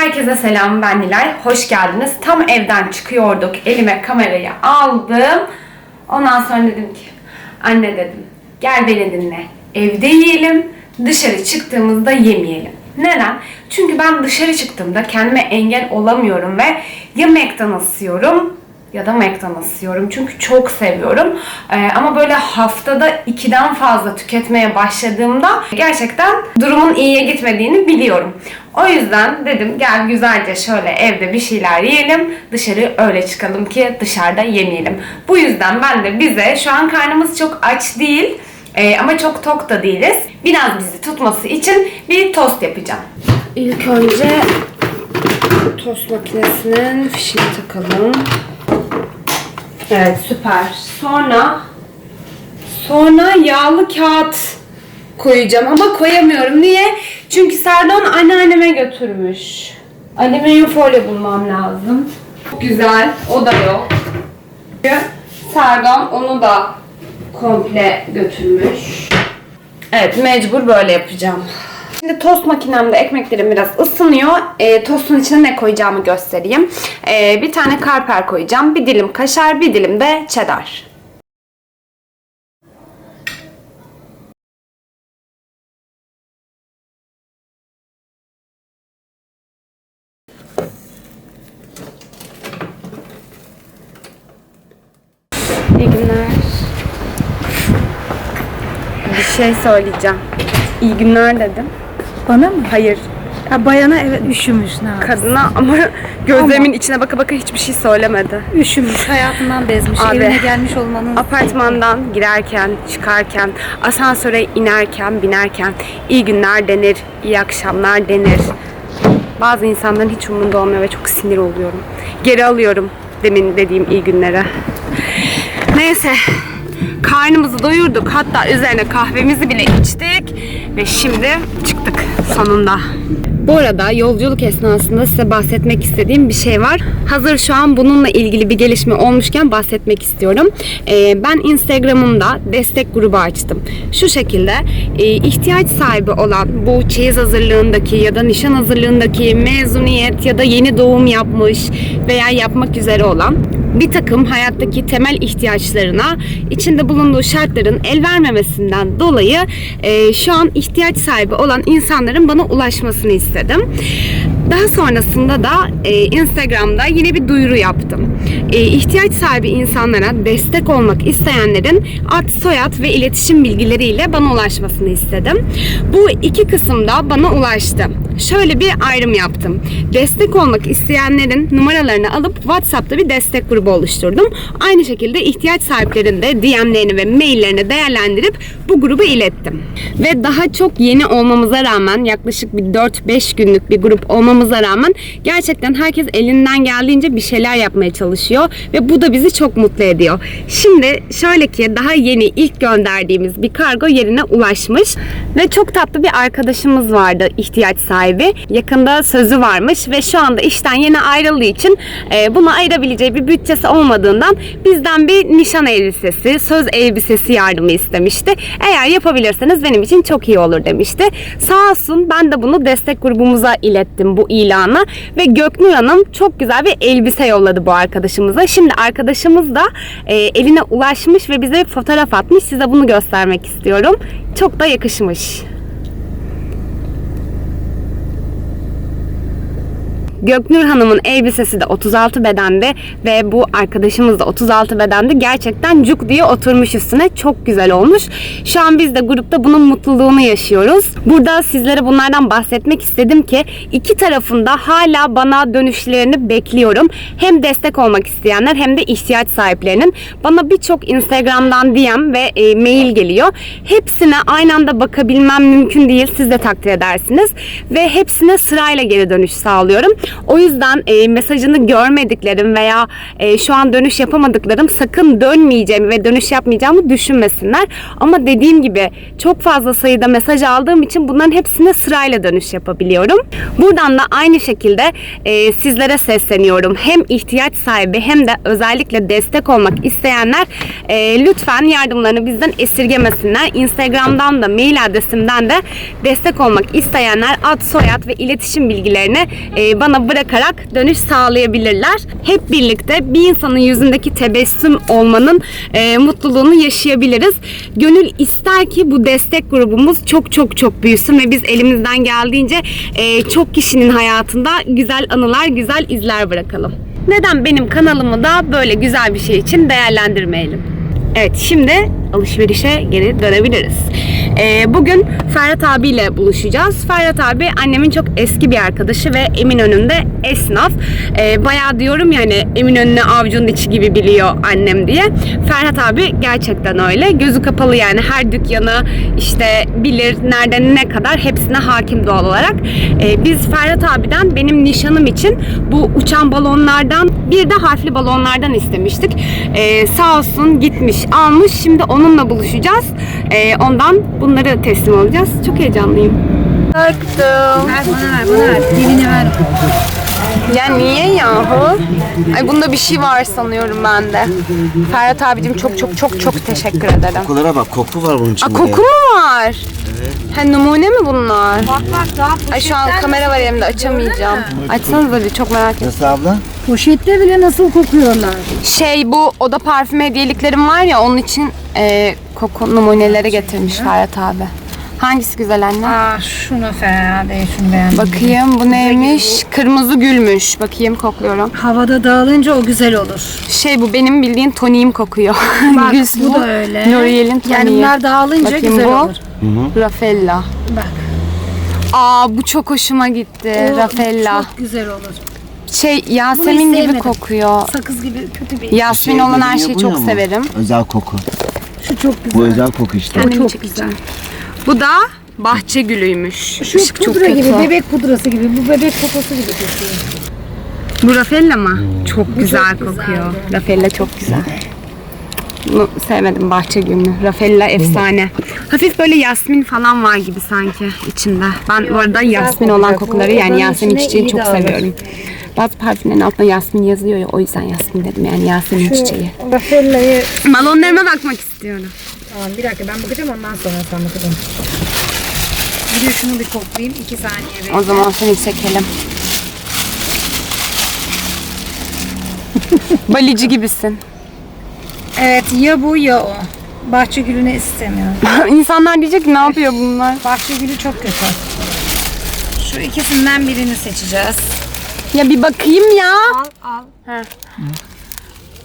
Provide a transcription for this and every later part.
Herkese selam ben Nilay. Hoş geldiniz. Tam evden çıkıyorduk. Elime kamerayı aldım. Ondan sonra dedim ki anne dedim gel beni dinle. Evde yiyelim. Dışarı çıktığımızda yemeyelim. Neden? Çünkü ben dışarı çıktığımda kendime engel olamıyorum ve ya McDonald's yiyorum ya da McDonald's yiyorum. Çünkü çok seviyorum. Ee, ama böyle haftada ikiden fazla tüketmeye başladığımda gerçekten durumun iyiye gitmediğini biliyorum. O yüzden dedim gel güzelce şöyle evde bir şeyler yiyelim. Dışarı öyle çıkalım ki dışarıda yemeyelim. Bu yüzden ben de bize şu an karnımız çok aç değil. ee, ama çok tok da değiliz. Biraz bizi tutması için bir tost yapacağım. İlk önce tost makinesinin fişini takalım. Evet süper. Sonra sonra yağlı kağıt koyacağım ama koyamıyorum. Niye? Çünkü Serdon anneanneme götürmüş. Alüminyum folyo bulmam lazım. Çok güzel. O da yok. Serdon onu da komple götürmüş. Evet mecbur böyle yapacağım. Şimdi tost makinemde ekmeklerim biraz ısınıyor. E, tostun içine ne koyacağımı göstereyim. E, bir tane karper koyacağım. Bir dilim kaşar, bir dilim de cheddar. İyi günler. Bir şey söyleyeceğim. İyi günler dedim. Bana mı? Hayır, Ha, bayana evet üşümüş ne kadına ama gözlerimin içine baka baka hiçbir şey söylemedi. Üşümüş hayatından bezmiş. Abi. Evine gelmiş olmanın Apartmandan girerken, çıkarken, asansöre inerken, binerken iyi günler denir, iyi akşamlar denir. Bazı insanların hiç umurunda olmuyor ve çok sinir oluyorum. Geri alıyorum demin dediğim iyi günlere. Neyse, karnımızı doyurduk. Hatta üzerine kahvemizi bile içtik. Ve şimdi çıktık sonunda. Bu arada yolculuk esnasında size bahsetmek istediğim bir şey var. Hazır şu an bununla ilgili bir gelişme olmuşken bahsetmek istiyorum. Ee, ben Instagram'ımda destek grubu açtım. Şu şekilde e, ihtiyaç sahibi olan bu çeyiz hazırlığındaki ya da nişan hazırlığındaki mezuniyet ya da yeni doğum yapmış veya yapmak üzere olan bir takım hayattaki temel ihtiyaçlarına içinde bulunduğu şartların el vermemesinden dolayı e, şu an ihtiyaç sahibi olan insanların bana ulaşmasını istedim. Daha sonrasında da e, Instagram'da yine bir duyuru yaptım. E, ihtiyaç sahibi insanlara destek olmak isteyenlerin ad, soyad ve iletişim bilgileriyle bana ulaşmasını istedim. Bu iki kısımda bana ulaştı. Şöyle bir ayrım yaptım. Destek olmak isteyenlerin numaralarını alıp WhatsApp'ta bir destek grubu oluşturdum. Aynı şekilde ihtiyaç sahiplerinin de DM'lerini ve maillerini değerlendirip bu gruba ilettim. Ve daha çok yeni olmamıza rağmen yaklaşık bir 4-5 günlük bir grup olmamıza rağmen gerçekten herkes elinden geldiğince bir şeyler yapmaya çalışıyor ve bu da bizi çok mutlu ediyor. Şimdi şöyle ki daha yeni ilk gönderdiğimiz bir kargo yerine ulaşmış ve çok tatlı bir arkadaşımız vardı ihtiyaç sahibi. Yakında sözü varmış ve şu anda işten yeni ayrıldığı için e, buna ayırabileceği bir bütçesi olmadığından bizden bir nişan elbisesi, söz elbisesi yardımı istemişti. Eğer yapabilirseniz benim için çok iyi olur demişti. Sağ olsun ben de bunu destek grubumuza ilettim bu ilanı ve Göknur Hanım çok güzel bir elbise yolladı bu arkadaşımıza. Şimdi arkadaşımız da eline ulaşmış ve bize fotoğraf atmış. Size bunu göstermek istiyorum. Çok da yakışmış. Göknur Hanım'ın elbisesi de 36 bedende ve bu arkadaşımız da 36 bedende gerçekten cuk diye oturmuş üstüne. Çok güzel olmuş. Şu an biz de grupta bunun mutluluğunu yaşıyoruz. Burada sizlere bunlardan bahsetmek istedim ki iki tarafında hala bana dönüşlerini bekliyorum. Hem destek olmak isteyenler hem de ihtiyaç sahiplerinin. Bana birçok Instagram'dan DM ve e, mail geliyor. Hepsine aynı anda bakabilmem mümkün değil. Siz de takdir edersiniz. Ve hepsine sırayla geri dönüş sağlıyorum. O yüzden e, mesajını görmediklerim veya e, şu an dönüş yapamadıklarım sakın dönmeyeceğimi ve dönüş yapmayacağımı düşünmesinler. Ama dediğim gibi çok fazla sayıda mesaj aldığım için bunların hepsine sırayla dönüş yapabiliyorum. Buradan da aynı şekilde e, sizlere sesleniyorum. Hem ihtiyaç sahibi hem de özellikle destek olmak isteyenler e, lütfen yardımlarını bizden esirgemesinler. Instagram'dan da mail adresimden de destek olmak isteyenler ad, soyad ve iletişim bilgilerini e, bana bırakarak dönüş sağlayabilirler. Hep birlikte bir insanın yüzündeki tebessüm olmanın e, mutluluğunu yaşayabiliriz. Gönül ister ki bu destek grubumuz çok çok çok büyüsün ve biz elimizden geldiğince e, çok kişinin hayatında güzel anılar, güzel izler bırakalım. Neden benim kanalımı da böyle güzel bir şey için değerlendirmeyelim? Evet şimdi alışverişe geri dönebiliriz. Ee, bugün Ferhat abiyle buluşacağız. Ferhat abi annemin çok eski bir arkadaşı ve Eminönü'nde esnaf. Ee, bayağı diyorum yani Eminönü'nü avucunun içi gibi biliyor annem diye. Ferhat abi gerçekten öyle. Gözü kapalı yani her dükkanı işte bilir nereden ne kadar hepsine hakim doğal olarak. Ee, biz Ferhat abiden benim nişanım için bu uçan balonlardan bir de harfli balonlardan istemiştik. Ee, sağ olsun gitmiş almış. Şimdi onunla buluşacağız. Ee, ondan bunları teslim alacağız. Çok heyecanlıyım. Taktım. Ver bana ver bana ver. Dilini ver. Ya niye yahu? Ay bunda bir şey var sanıyorum ben de. Ferhat abicim çok çok çok çok teşekkür ederim. Kokulara bak koku var bunun Aa, içinde. koku mu var? Ha numune mi bunlar? Bak bak daha Ay şu an kamera var elimde açamayacağım. Açsanıza bir çok merak ettim. Nasıl abla? Poşette bile nasıl kokuyorlar. Şey bu oda parfüm hediyeliklerim var ya onun için e, koku numuneleri getirmiş Ferhat abi. Hangisi güzel anne? Aa şunu fena değil şunu beğendim. Bakayım bu neymiş? Kırmızı gülmüş. Bakayım kokluyorum. Havada dağılınca o güzel olur. Şey bu benim bildiğin toniğim kokuyor. Bak bu da öyle. L'Oreal'in toniği. Yani bunlar dağılınca Bakayım güzel bu. olur. Raffaella. Bak. Aa bu çok hoşuma gitti. o Raffaella. Çok güzel olur. Şey Yasemin gibi sevmedim. kokuyor. Sakız gibi kötü bir. Yasemin Şey olan her dediğin şeyi yapılıyor çok mu? severim. Özel koku. Şu çok güzel. Bu özel koku işte. Kendimi çok çekeceğim. Bu da bahçe gülüymüş. Şu Işık pudra gibi, bebek pudrası gibi. Bu bebek poposu gibi kokuyor. Bu Raffaella mı? Çok güzel çok kokuyor. Raffaella çok güzel. Bunu sevmedim bahçe gülünü. Raffaella efsane. Hafif böyle yasmin falan var gibi sanki içinde. Ben bu arada yasmin olan kokuları yani Yasemin çiçeğini çok seviyorum. Bazı parfümlerin altında yasmin yazıyor ya o yüzden yasmin dedim yani Yasemin çiçeği. Raffaella'yı... Balonlarıma bakmak istiyorum. Tamam bir dakika ben bakacağım ondan sonra sen bakacaksın. Bir de şunu bir koklayayım. iki saniye bekle. O zaman seni çekelim. Balici gibisin. Evet ya bu ya o. Bahçe gülünü istemiyorum. İnsanlar diyecek ki ne yapıyor bunlar? Bahçe gülü çok kötü. Şu ikisinden birini seçeceğiz. Ya bir bakayım ya. Al al.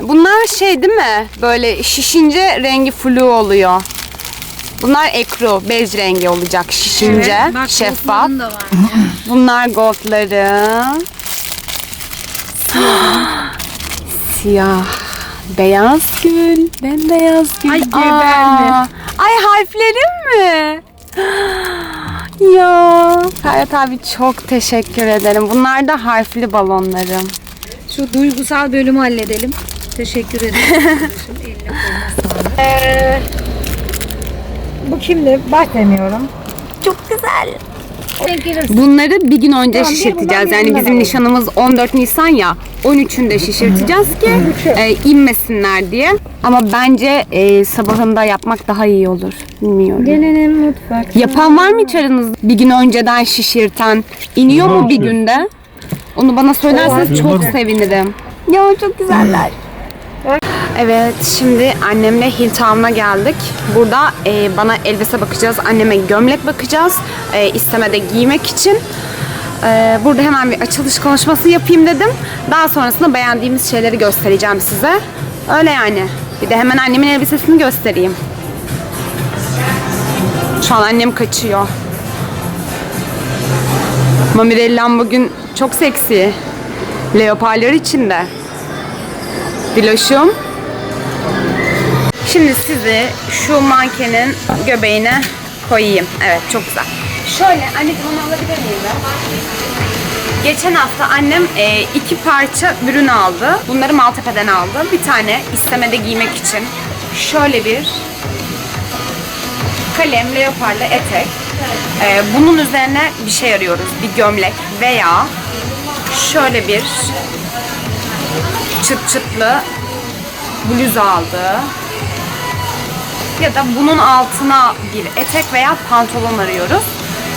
Bunlar şey değil mi? Böyle şişince rengi flu oluyor. Bunlar ekru, bej rengi olacak şişince. bak şeffaf. da var. Bunlar goldları. Siyah. Beyaz gül. Bembeyaz gül. Ay, geberdi. Aa, Ay harflerim mi? ya. Ferhat abi çok teşekkür ederim. Bunlar da harfli balonlarım. Şu duygusal bölümü halledelim. Teşekkür ederim. Ee, bu kimdi? Bahsediyorum. Çok güzel. Denk gelirsin. Bunları bir gün önce Tamam, bir şişirteceğiz. bundan, bir Yani bundan bizim alalım. nişanımız 14 Nisan ya. 13'ünde şişirteceğiz ki e, inmesinler diye. Ama bence e, sabahında yapmak daha iyi olur. Bilmiyorum. Gelelim mutfak. Yapan var mı hiç aranızda? Bir gün önceden şişirten. iniyor mu bir günde? Onu bana söylerseniz çok sevinirim. Ya çok güzeller. Evet şimdi annemle Hilltown'a geldik. Burada e, bana elbise bakacağız. Anneme gömlek bakacağız. E, istemede giymek için. E, burada hemen bir açılış konuşması yapayım dedim. Daha sonrasında beğendiğimiz şeyleri göstereceğim size. Öyle yani. Bir de hemen annemin elbisesini göstereyim. Şu an annem kaçıyor. Mamirellam bugün çok seksi. Leoparlar içinde. Diloşum. Şimdi sizi şu mankenin göbeğine koyayım. Evet çok güzel. Şöyle anneciğim onu alabilir miyim ben? Geçen hafta annem e, iki parça ürün aldı. Bunları Maltepe'den aldı. Bir tane istemede giymek için. Şöyle bir kalem, leoparlı etek. E, bunun üzerine bir şey arıyoruz. Bir gömlek veya şöyle bir çıt çıtlı bluz aldı. Ya da bunun altına bir etek veya pantolon arıyoruz.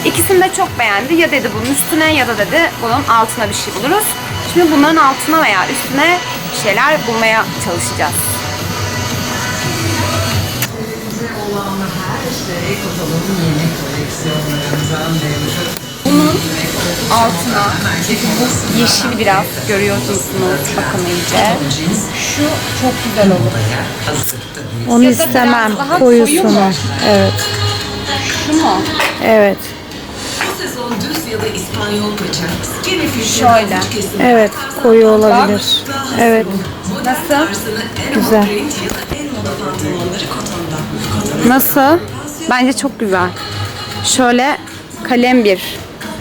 İkisini de çok beğendi. Ya dedi bunun üstüne ya da dedi bunun altına bir şey buluruz. Şimdi bunların altına veya üstüne bir şeyler bulmaya çalışacağız. Bunun altına yeşil biraz görüyorsunuz bakın iyice. Şu çok güzel olur. Onu Ya istemem. koyu Koyusunu. Evet. Şu mu? Evet. Şöyle. Evet. Koyu olabilir. Evet. Nasıl? Güzel. Nasıl? Bence çok güzel. Şöyle kalem bir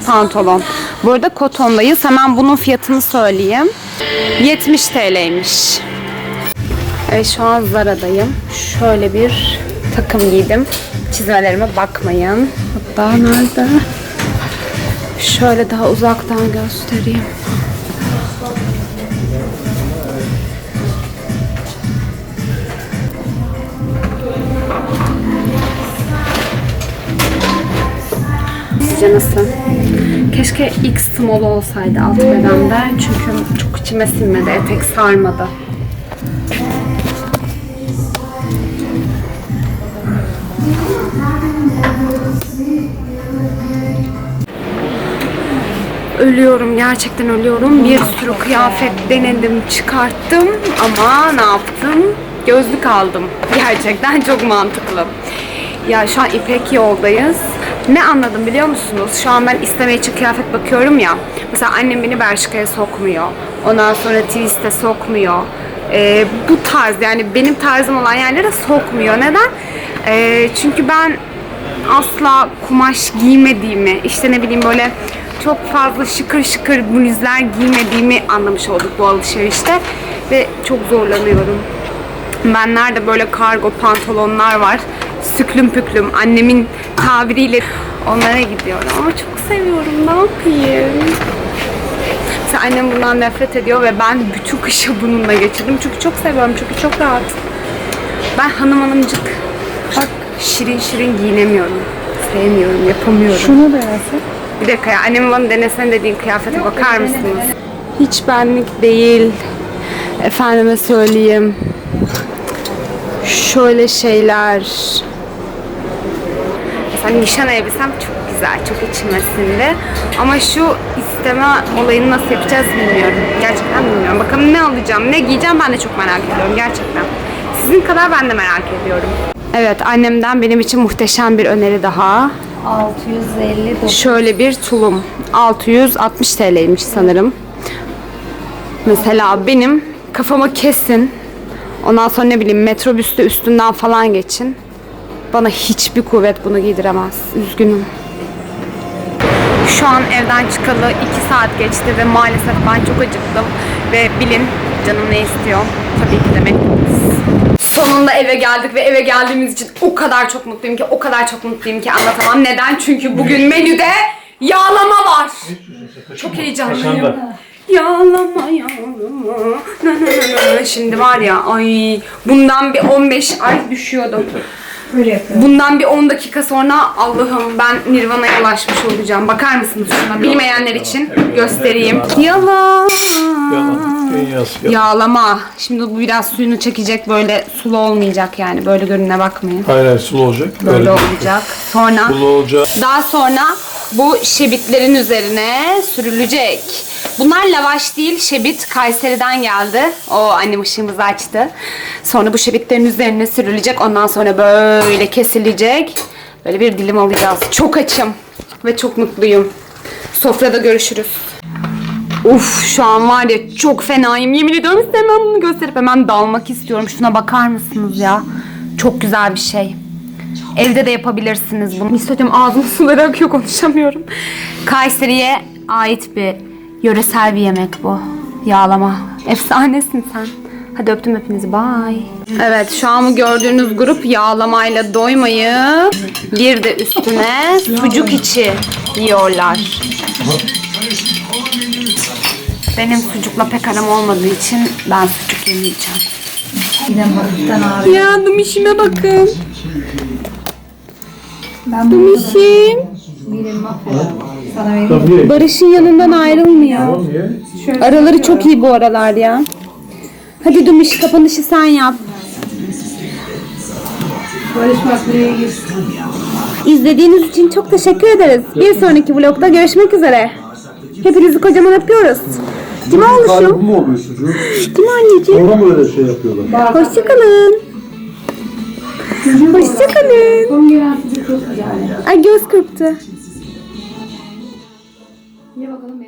pantolon. Bu arada kotondayız. Hemen bunun fiyatını söyleyeyim. 70 TL'ymiş. Evet, şu an Zara'dayım. Şöyle bir takım giydim. Çizmelerime bakmayın. Hatta nerede? Şöyle daha uzaktan göstereyim. Sizce nasıl? Keşke X small olsaydı alt bedende. Çünkü çok içime sinmedi. Etek sarmadı. Ölüyorum. Gerçekten ölüyorum. Bir sürü kıyafet denedim, çıkarttım. Ama ne yaptım? Gözlük aldım. Gerçekten çok mantıklı. Ya şu an İpek yoldayız. Ne anladım biliyor musunuz? Şu an ben isteme için kıyafet bakıyorum ya. Mesela annem beni Bershka'ya sokmuyor. Ondan sonra Twist'e sokmuyor. Ee, bu tarz yani benim tarzım olan yerlere sokmuyor. Neden? Ee, çünkü ben asla kumaş giymediğimi, işte ne bileyim böyle çok fazla şıkır şıkır bluzlar giymediğimi anlamış olduk bu alışverişte. Ve çok zorlanıyorum. Ben nerede böyle kargo pantolonlar var. Süklüm püklüm annemin tabiriyle onlara gidiyorum. Ama çok seviyorum ne yapayım. Mesela annem bundan nefret ediyor ve ben bütün kışı bununla geçirdim. Çünkü çok seviyorum çünkü çok rahat. Ben hanım hanımcık bak şirin şirin giyinemiyorum. Sevmiyorum, yapamıyorum. Şunu da yazsın. Bir dakika ya annemin bana denesene dediğin kıyafete bakar mısınız? Hiç benlik değil. Efendime söyleyeyim. Şöyle şeyler. Mesela nişan elbisem çok güzel, çok içime sindi. Ama şu isteme olayını nasıl yapacağız bilmiyorum. Gerçekten bilmiyorum. Bakalım ne alacağım, ne giyeceğim ben de çok merak ediyorum gerçekten. Sizin kadar ben de merak ediyorum. Evet, annemden benim için muhteşem bir öneri daha. 659. Şöyle bir tulum. 660 TL'ymiş sanırım. Mesela benim kafama kesin. Ondan sonra ne bileyim metrobüste üstünden falan geçin. Bana hiçbir kuvvet bunu giydiremez. Üzgünüm. Şu an evden çıkalı 2 saat geçti ve maalesef ben çok acıktım. Ve bilin canım ne istiyor? Tabii ki de McDonald's. Sonunda eve geldik ve eve geldiğimiz için o kadar çok mutluyum ki, o kadar çok mutluyum ki anlatamam. Neden? Çünkü bugün menüde yağlama var. Çok heyecanlıyım. Yağlama yağlama. Na, na, na, na. Şimdi var ya ay bundan bir 15 ay düşüyordum. Böyle yapıyorum. Bundan bir 10 dakika sonra Allah'ım ben Nirvana'ya ulaşmış olacağım. Bakar mısınız şuna? Bilmeyenler için göstereyim. Yalan. Yağlama. Şimdi bu biraz suyunu çekecek böyle sulu olmayacak yani. Böyle görününe bakmayın. Hayır hayır sulu olacak. Böyle Böyle olacak. Sonra sulu olacak. daha sonra bu şebitlerin üzerine sürülecek. Bunlar lavaş değil, şebit Kayseri'den geldi. O annem ışığımızı açtı. Sonra bu şebitlerin üzerine sürülecek. Ondan sonra böyle kesilecek. Böyle bir dilim alacağız. Çok açım ve çok mutluyum. Sofrada görüşürüz. Uf şu an var ya çok fenayım. Yemin ediyorum size hemen bunu gösterip hemen dalmak istiyorum. Şuna bakar mısınız ya? Çok güzel bir şey. Evde de yapabilirsiniz bunu. Miso'cum ağzımın suları akıyor konuşamıyorum. Kayseri'ye ait bir Yöresel bir yemek bu. Yağlama. Efsanesin sen. Hadi öptüm hepinizi. Bye. Evet şu an bu gördüğünüz grup yağlamayla doymayı bir de üstüne sucuk içi yiyorlar. Benim sucukla pek aram olmadığı için ben sucuk yemeyeceğim. Yandım işime bakın. Ben. Sana vereyim. Tabii. Barış'ın yanından ayrılmıyor. Araları çok iyi bu aralar ya. Hadi Dumiş kapanışı sen yap. Barış bak buraya girsin. İzlediğiniz için çok teşekkür ederiz. Bir sonraki vlogda görüşmek üzere. Hepinizi kocaman öpüyoruz. Değil mi Galiba oğluşum? mu oluyor çocuğu? Değil mi anneciğim? Sonra mı öyle şey yapıyorlar? Hoşçakalın. Hoşçakalın. Ay göz kırptı. Ye bakalım